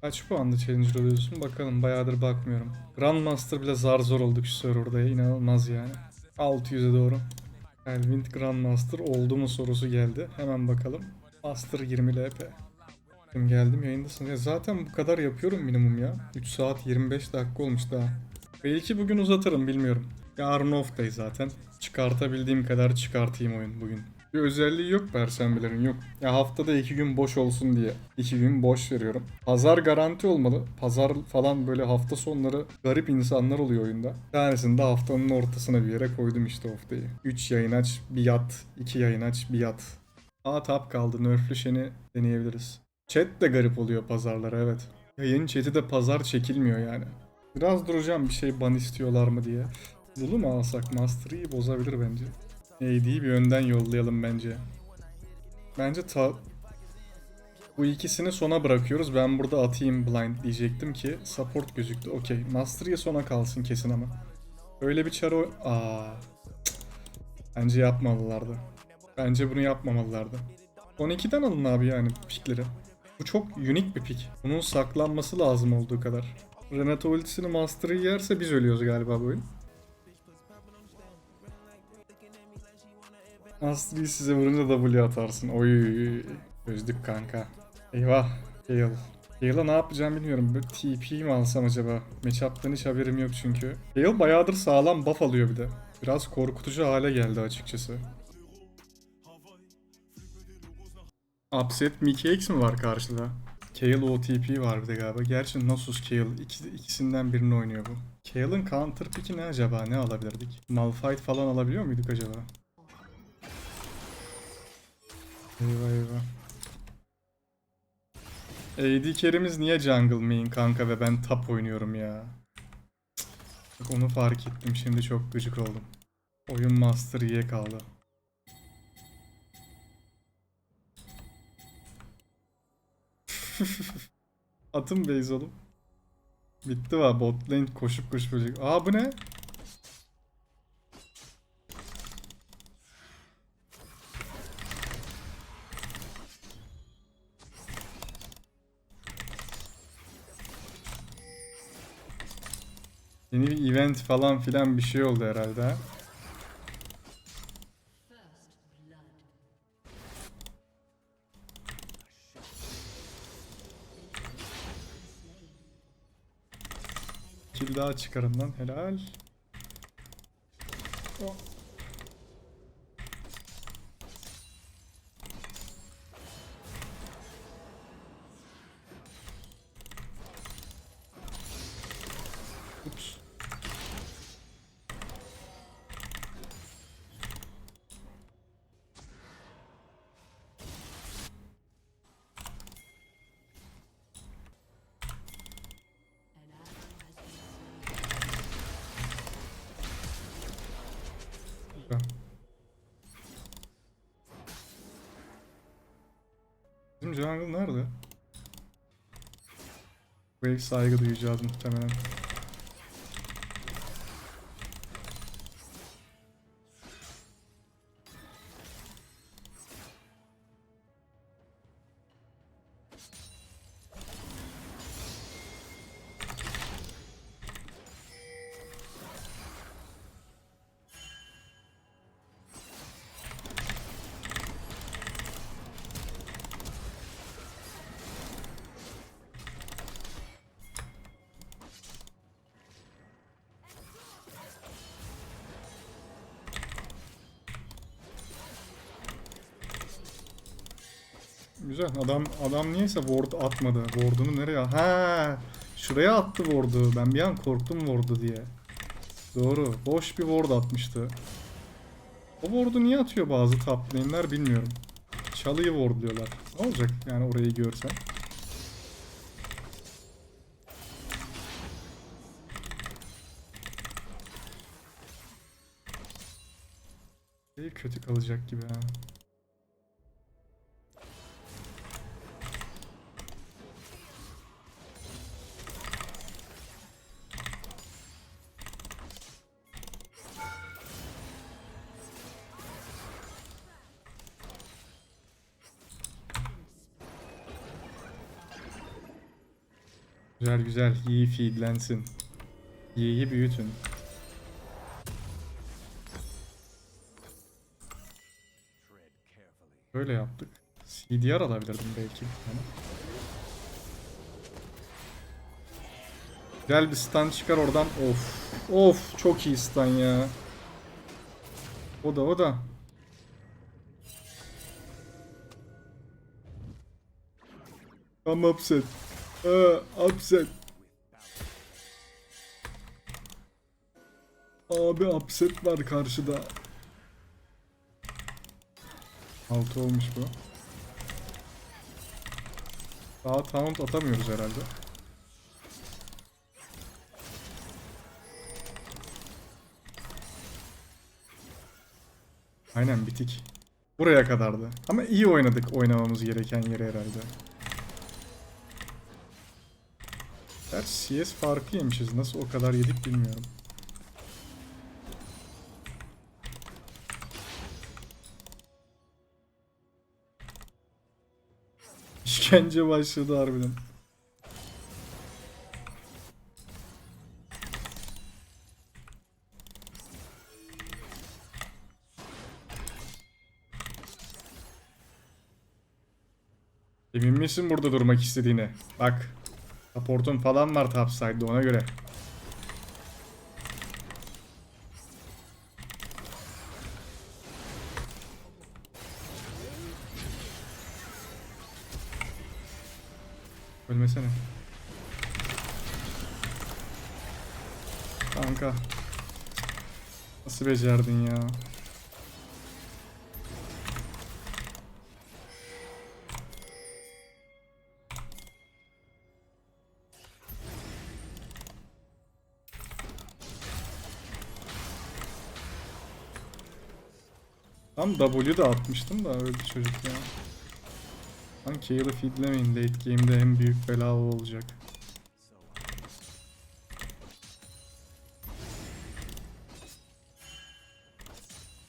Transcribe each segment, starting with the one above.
Kaç puanlı challenger oluyorsun? Bakalım bayağıdır bakmıyorum. Grandmaster bile zar zor olduk şu serverda ya. inanılmaz yani. 600'e doğru. Elvind Grandmaster oldu mu sorusu geldi. Hemen bakalım. Master 20 LP. Şimdi geldim yayındasın. Ya zaten bu kadar yapıyorum minimum ya. 3 saat 25 dakika olmuş daha. Belki bugün uzatırım bilmiyorum. Yarın off day zaten. Çıkartabildiğim kadar çıkartayım oyun bugün. Bir özelliği yok perşembelerin yok. Ya haftada iki gün boş olsun diye. iki gün boş veriyorum. Pazar garanti olmalı. Pazar falan böyle hafta sonları garip insanlar oluyor oyunda. Bir tanesini de haftanın ortasına bir yere koydum işte day'i. 3 yayın aç, bir yat. 2 yayın aç, bir yat. Aa tap kaldı. Nerflü şeni deneyebiliriz. Chat de garip oluyor pazarlara evet. Yayın chat'i de pazar çekilmiyor yani. Biraz duracağım bir şey ban istiyorlar mı diye. Zulu mu alsak? Mastery'i bozabilir bence. AD'yi bir önden yollayalım bence. Bence ta... Bu ikisini sona bırakıyoruz. Ben burada atayım blind diyecektim ki support gözüktü. Okey. Mastery'e sona kalsın kesin ama. Öyle bir çaro... Aa. Bence yapmalılardı. Bence bunu yapmamalılardı. 12'den alın abi yani pikleri. Bu çok unik bir pik. Bunun saklanması lazım olduğu kadar. Renato ultisini Master'ı yerse biz ölüyoruz galiba bu oyun. Master'ı size vurunca W atarsın. Oy. Çözdük kanka. Eyvah. Gale. Gale'a ne yapacağım bilmiyorum. Böyle TP mi alsam acaba? Matchup'tan hiç haberim yok çünkü. Gale bayağıdır sağlam buff alıyor bir de. Biraz korkutucu hale geldi açıkçası. Upset Mickey X mi var karşıda? Kayle OTP var bir de galiba. Gerçi Nasus Kayle. İkisi, ikisinden birini oynuyor bu. Kayle'ın counter pick'i ne acaba? Ne alabilirdik? Malphite falan alabiliyor muyduk acaba? Eyvah eyvah. AD carry'miz niye jungle main kanka ve ben top oynuyorum ya. Bak onu fark ettim şimdi çok gıcık oldum. Oyun master Yi'ye kaldı. Atın base oğlum. Bitti va bot lane koşup koşup ölecek. Aa bu ne? Yeni bir event falan filan bir şey oldu herhalde. ha? Kill daha çıkarın lan helal. Oh. Bizim jungle nerede? Wave saygı duyacağız muhtemelen. Güzel. Adam adam niyeyse ward atmadı. Ward'unu nereye? Ha, şuraya attı ward'u. Ben bir an korktum ward'u diye. Doğru. Boş bir ward atmıştı. O ward'u niye atıyor bazı top lane'ler bilmiyorum. Çalıyı wardluyorlar. Ne olacak yani orayı görsen? Şey kötü kalacak gibi ha. Güzel güzel. Yi feedlensin. Yi'yi büyütün. Böyle yaptık. CDR alabilirdim belki tane. Güzel bir stun çıkar oradan. Of. Of çok iyi stun ya. O da o da. I'm upset. Aa, upset. Abi upset var karşıda. 6 olmuş bu. Daha taunt atamıyoruz herhalde. Aynen bitik. Buraya kadardı. Ama iyi oynadık oynamamız gereken yere herhalde. Gerçi CS farkı yemişiz. Nasıl o kadar yedik bilmiyorum. İşkence başladı harbiden. Emin misin burada durmak istediğine? Bak. Support'un falan var topside'da ona göre. Ölmesene. Kanka. Nasıl becerdin ya? Tam W da atmıştım da öldü çocuk ya. Lan Kayl'ı feedlemeyin late game'de en büyük bela olacak.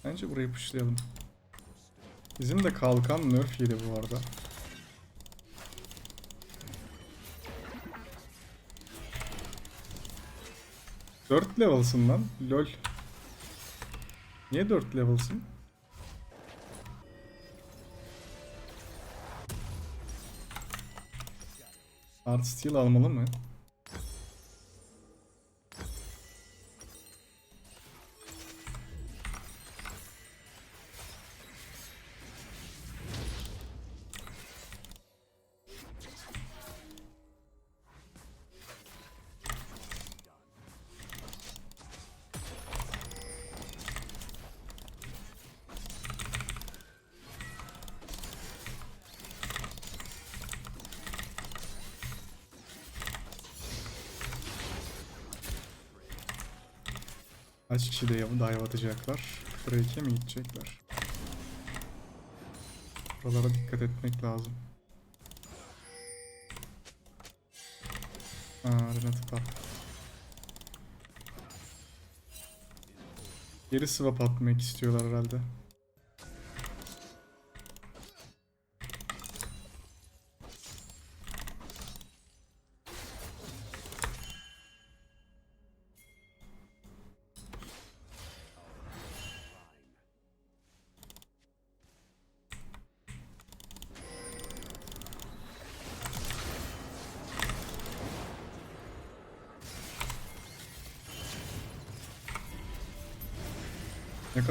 Bence burayı pushlayalım. Bizim de kalkan nerf yedi bu arada. Dört level'sın lan. Lol. Niye 4 level'sın? Art Steel almalı mı? Kaç kişi de dive atacaklar? Break'e mi gidecekler? Buralara dikkat etmek lazım. Aa, Renat var. Geri swap atmak istiyorlar herhalde.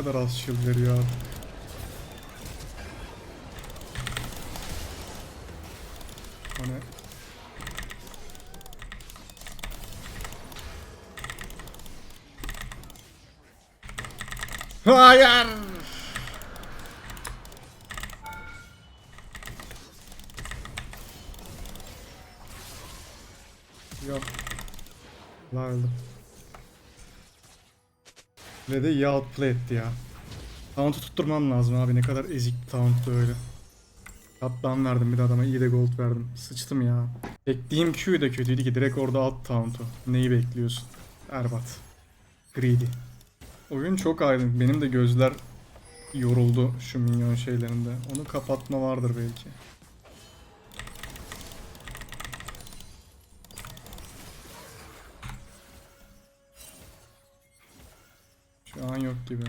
Kadar az shield veriyor abi. Ne? Hayır! Yok. La öldüm. Ve de iyi outplay etti ya. Taunt'u tutturmam lazım abi. Ne kadar ezik taunt'tu öyle. Kaptan verdim bir de adama. iyi de gold verdim. Sıçtım ya. Beklediğim Q de kötüydü ki. Direkt orada alt taunt'u. Neyi bekliyorsun? Erbat. Greedy. Oyun çok aydın. Benim de gözler yoruldu şu minyon şeylerinde. Onu kapatma vardır belki. Yok gibi.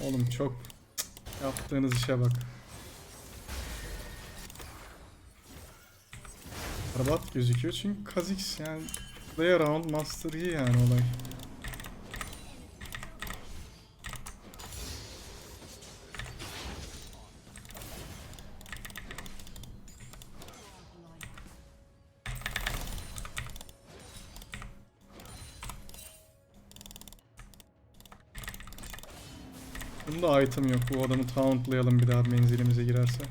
Oğlum çok yaptığınız işe bak. Berbat gözüküyor çünkü Kha'Zix yani play around master yani olay. Bunda item yok. Bu adamı tauntlayalım bir daha menzilimize girerse.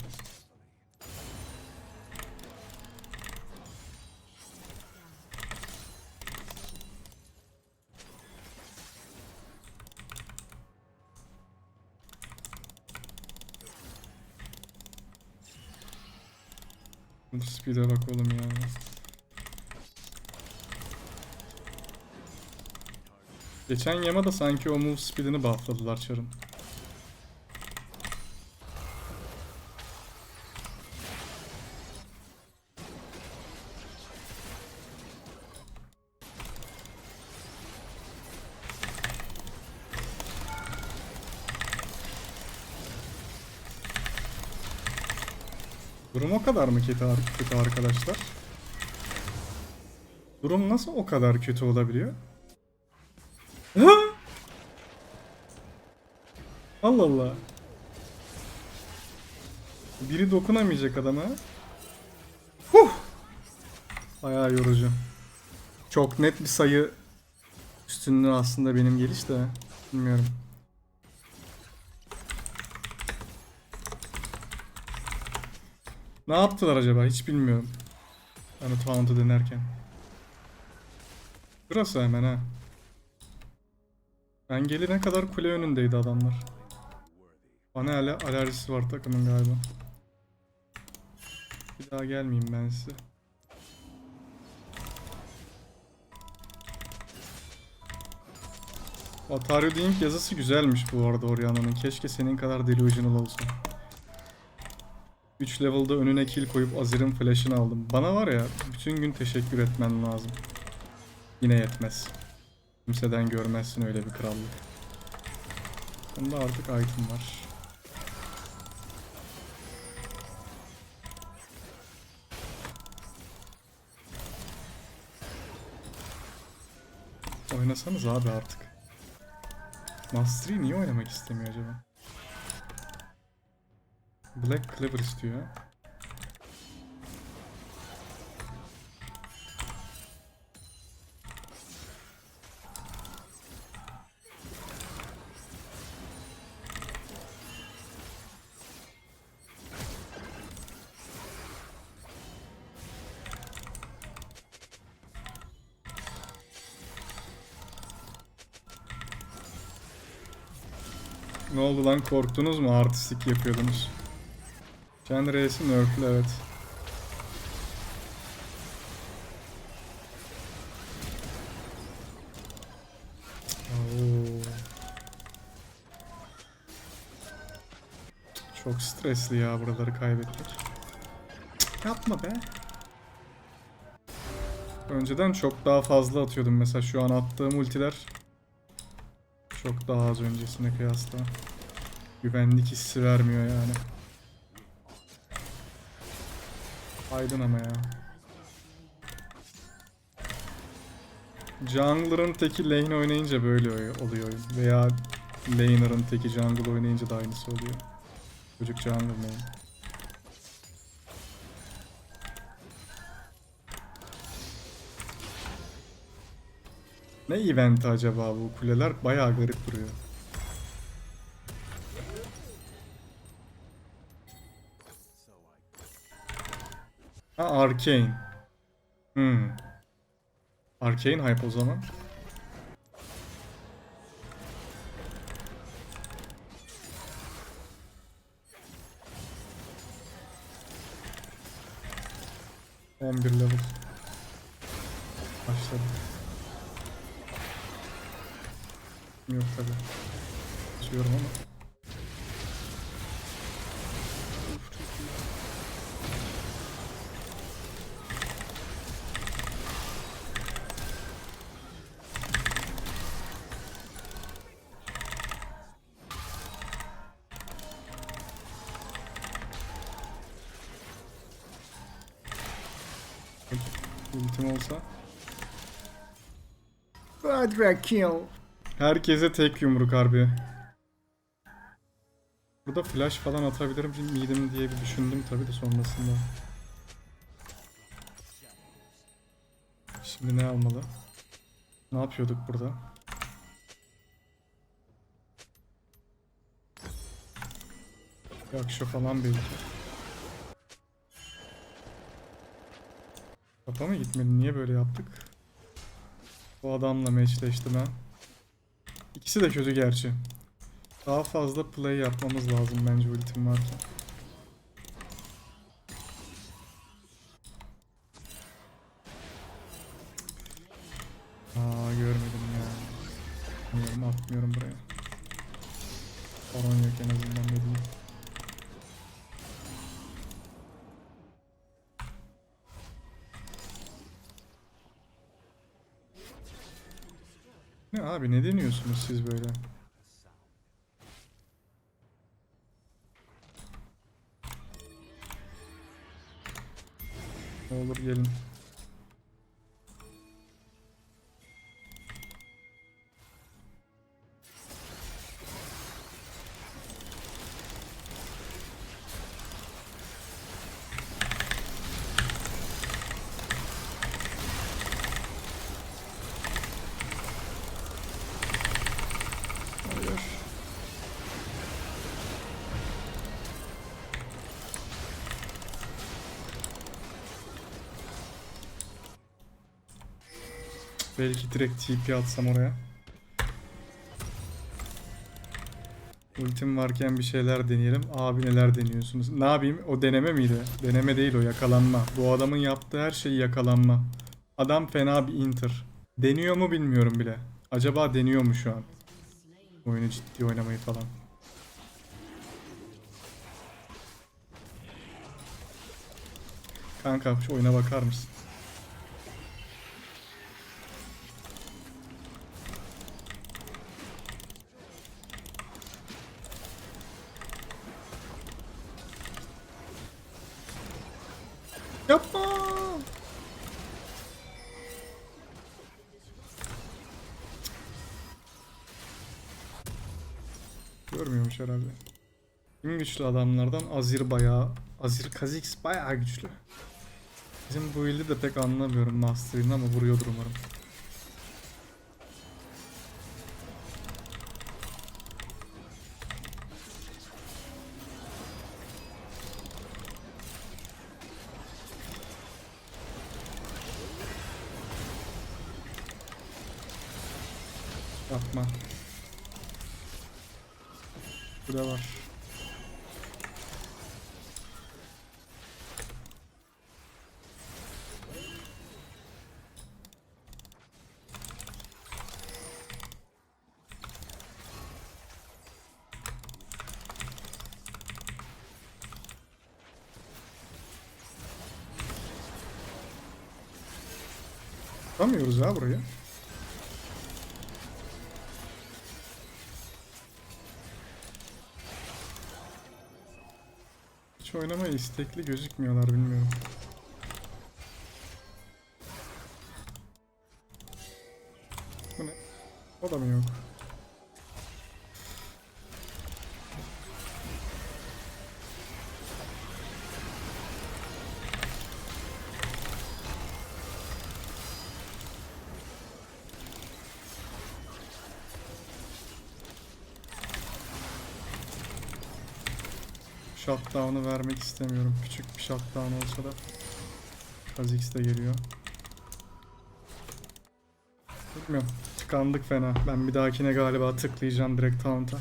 Speed'e bak oğlum ya. Geçen yama da sanki o move speed'ini buffladılar çarın. Durum o kadar mı kötü, ar- kötü arkadaşlar? Durum nasıl o kadar kötü olabiliyor? Allah Allah. Biri dokunamayacak adama. Huh! Bayağı yorucu. Çok net bir sayı üstünlüğü aslında benim geliş de. Bilmiyorum. Ne yaptılar acaba hiç bilmiyorum. Yani Taunt'u denerken. Burası hemen ha. Ben gelene kadar kule önündeydi adamlar. Bana hala alerjisi var takımın galiba. Bir daha gelmeyeyim ben size. Atario Dink yazısı güzelmiş bu arada Orianna'nın. Keşke senin kadar delusional olsa. 3 level'da önüne kill koyup Azir'in flash'ını aldım. Bana var ya bütün gün teşekkür etmen lazım. Yine yetmez. Kimseden görmezsin öyle bir krallık. Bunda artık item var. Oynasanız abi artık. Mastery niye oynamak istemiyor acaba? Black Cleaver istiyor. Ne oldu lan korktunuz mu? Artistik yapıyordunuz. Can Reis'i nerf'lü evet. Çok stresli ya buraları kaybetmek. Yapma be. Önceden çok daha fazla atıyordum mesela şu an attığım ultiler çok daha az öncesine kıyasla. Güvenlik hissi vermiyor yani. Aydın ama ya. Jungler'ın teki lane oynayınca böyle oluyor. Veya laner'ın teki jungle oynayınca da aynısı oluyor. Çocuk jungle lane. Ne event acaba bu kuleler? Bayağı garip duruyor. Ha Arcane. Hmm. Arcane hype o zaman. On bir level. Başladı. Yok tabi. Açıyorum ama. Ultim olsa. Quadra kill. Herkese tek yumruk harbi. Burada flash falan atabilirim miydim diye bir düşündüm tabi de sonrasında. Şimdi ne almalı? Ne yapıyorduk burada? Yakşı falan belki. Kapa mı gitmedi? Niye böyle yaptık? Bu adamla matchleştim ha. İkisi de kötü gerçi. Daha fazla play yapmamız lazım bence ultim varken. Ne deniyorsunuz siz böyle? Ne olur gelin. Belki direkt TP atsam oraya. Ultim varken bir şeyler deneyelim. Abi neler deniyorsunuz? Ne yapayım? O deneme miydi? Deneme değil o yakalanma. Bu adamın yaptığı her şey yakalanma. Adam fena bir inter. Deniyor mu bilmiyorum bile. Acaba deniyor mu şu an? Oyunu ciddi oynamayı falan. Kanka şu oyuna bakar mısın? Güçlü adamlardan Azir bayağı... Azir Kha'Zix bayağı güçlü. Bizim bu build'i de pek anlamıyorum Master'ın ama vuruyordur umarım. Yapma. Bu da var. Tutamıyoruz ha burayı. Hiç oynamaya istekli gözükmüyorlar bilmiyorum. Bu ne? O da mı yok? Shutdown'u vermek istemiyorum. Küçük bir shutdown olsa da. Kha'Zix de geliyor. Bilmiyorum. Tıkandık fena. Ben bir dahakine galiba tıklayacağım direkt taunt'a.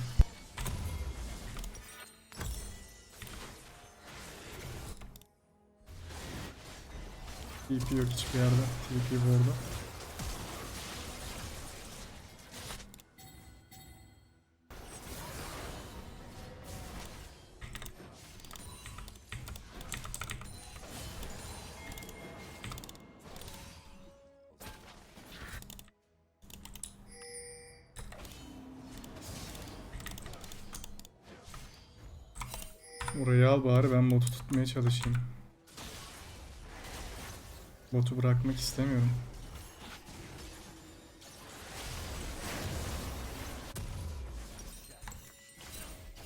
TP yok hiçbir yerde. TP bu arada. Orayı al bari ben botu tutmaya çalışayım. Botu bırakmak istemiyorum.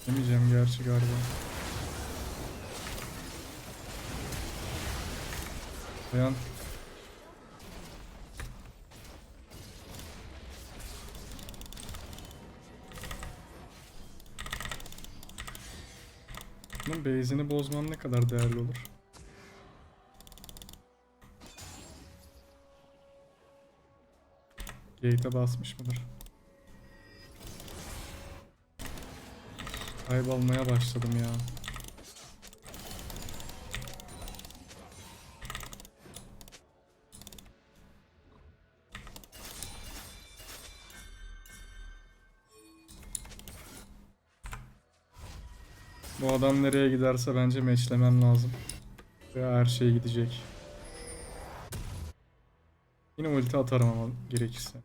Demeyeceğim gerçi galiba. Dayan. Bunun base'ini bozmam ne kadar değerli olur? Gate'e basmış mıdır? Kaybolmaya başladım ya. Bu adam nereye giderse bence meçlemem lazım. Veya her şey gidecek. Yine ulti atarım ama gerekirse.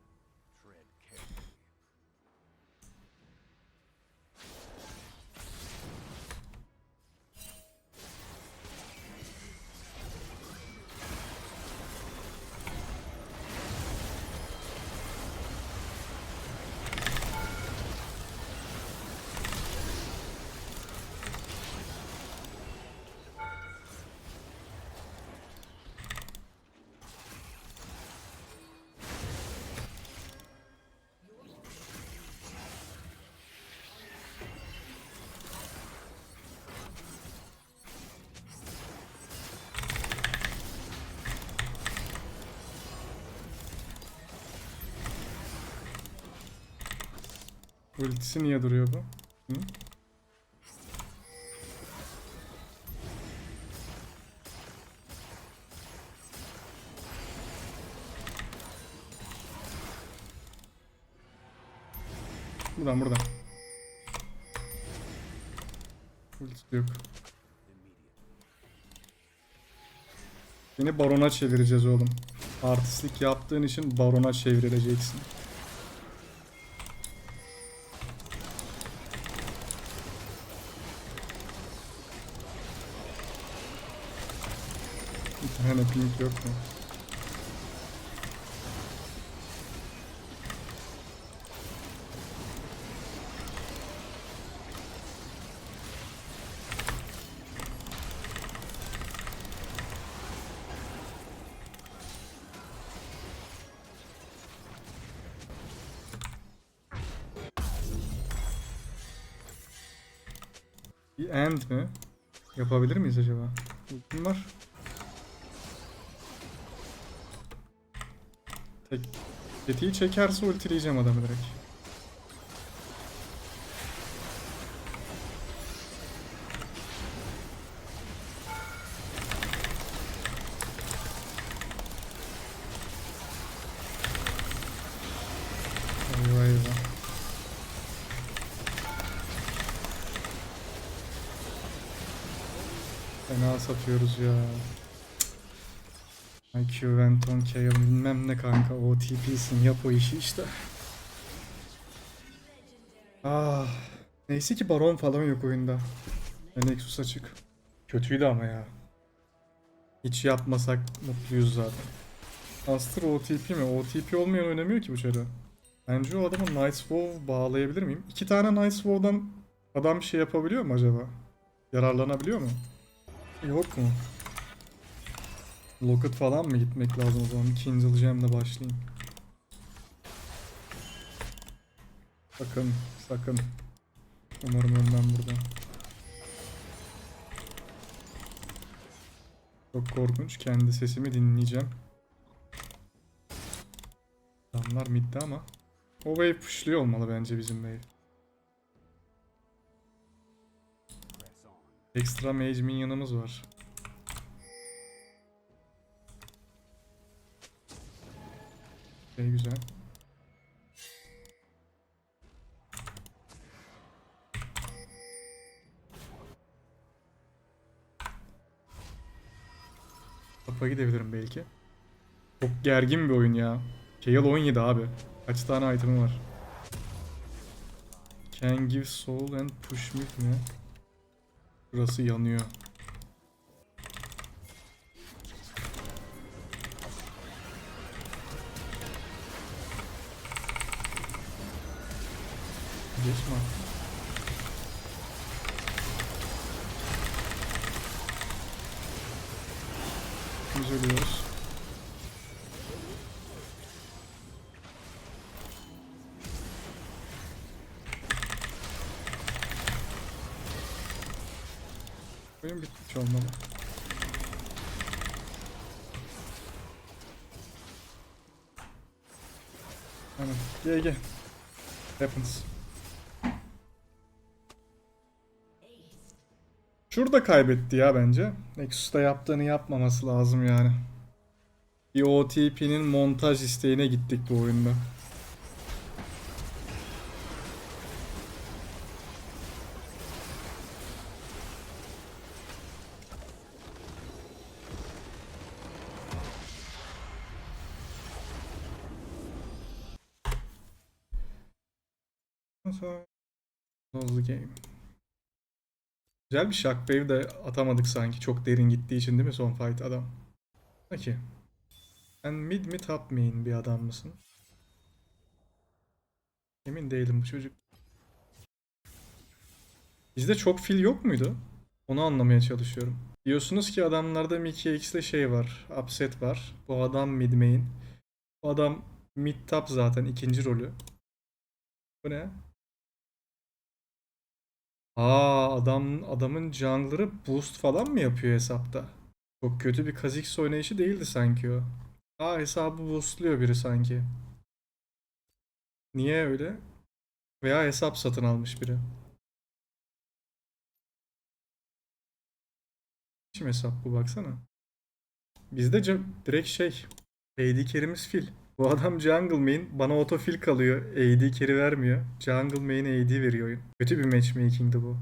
Ultisi niye duruyor bu? Hı? Buradan buradan. Ultisi yok. Beni barona çevireceğiz oğlum. Artistlik yaptığın için barona çevrileceksin. Tane pink yok mu? End mi? Yapabilir miyiz acaba? Ultim Tek tetiği çekerse ultileyeceğim adamı direkt. Eyvah eyvah. Fena satıyoruz ya. IQ Venton Kale bilmem ne kanka OTP'sin yap o işi işte. Ah. Neyse ki baron falan yok oyunda. Ve Nexus açık. Kötüydü ama ya. Hiç yapmasak mutluyuz zaten. Master OTP mi? OTP olmayan oynamıyor ki bu çarı. Bence o adamı Nice Wow bağlayabilir miyim? İki tane Nice Wow'dan adam bir şey yapabiliyor mu acaba? Yararlanabiliyor mu? Yok mu? Locket falan mı gitmek lazım o zaman? Kindle Gem'le başlayayım. Sakın, sakın. Umarım ölmem burada. Çok korkunç. Kendi sesimi dinleyeceğim. Adamlar midde ama. O wave pushluyor olmalı bence bizim wave. Ekstra mage minyonumuz var. Şey güzel. Tapa gidebilirim belki. Çok gergin bir oyun ya. Kayle 17 abi. Kaç tane item'i var? Can give soul and push mid mi? Burası yanıyor. Vazgeçme. Biz ölüyoruz. Oyun bitmiş olmalı. Aynen. GG. Happens. Şurada kaybetti ya bence. Nexus'ta yaptığını yapmaması lazım yani. Bir OTP'nin montaj isteğine gittik bu oyunda. Güzel bir shockwave de atamadık sanki. Çok derin gittiği için değil mi son fight adam? Peki. Sen mid mi top main bir adam mısın? Emin değilim bu çocuk. Bizde çok fil yok muydu? Onu anlamaya çalışıyorum. Diyorsunuz ki adamlarda Mickey X'de şey var. Upset var. Bu adam mid main. Bu adam mid top zaten ikinci rolü. Bu ne? Aa adam adamın jungler'ı boost falan mı yapıyor hesapta? Çok kötü bir Kha'Zix oynayışı değildi sanki o. Aa hesabı boostluyor biri sanki. Niye öyle? Veya hesap satın almış biri. Kim hesap bu baksana. Bizde direkt şey AD carry'miz fil. Bu adam jungle main bana auto fill kalıyor. AD carry vermiyor. Jungle main AD veriyor oyun. Kötü bir matchmaking'di bu.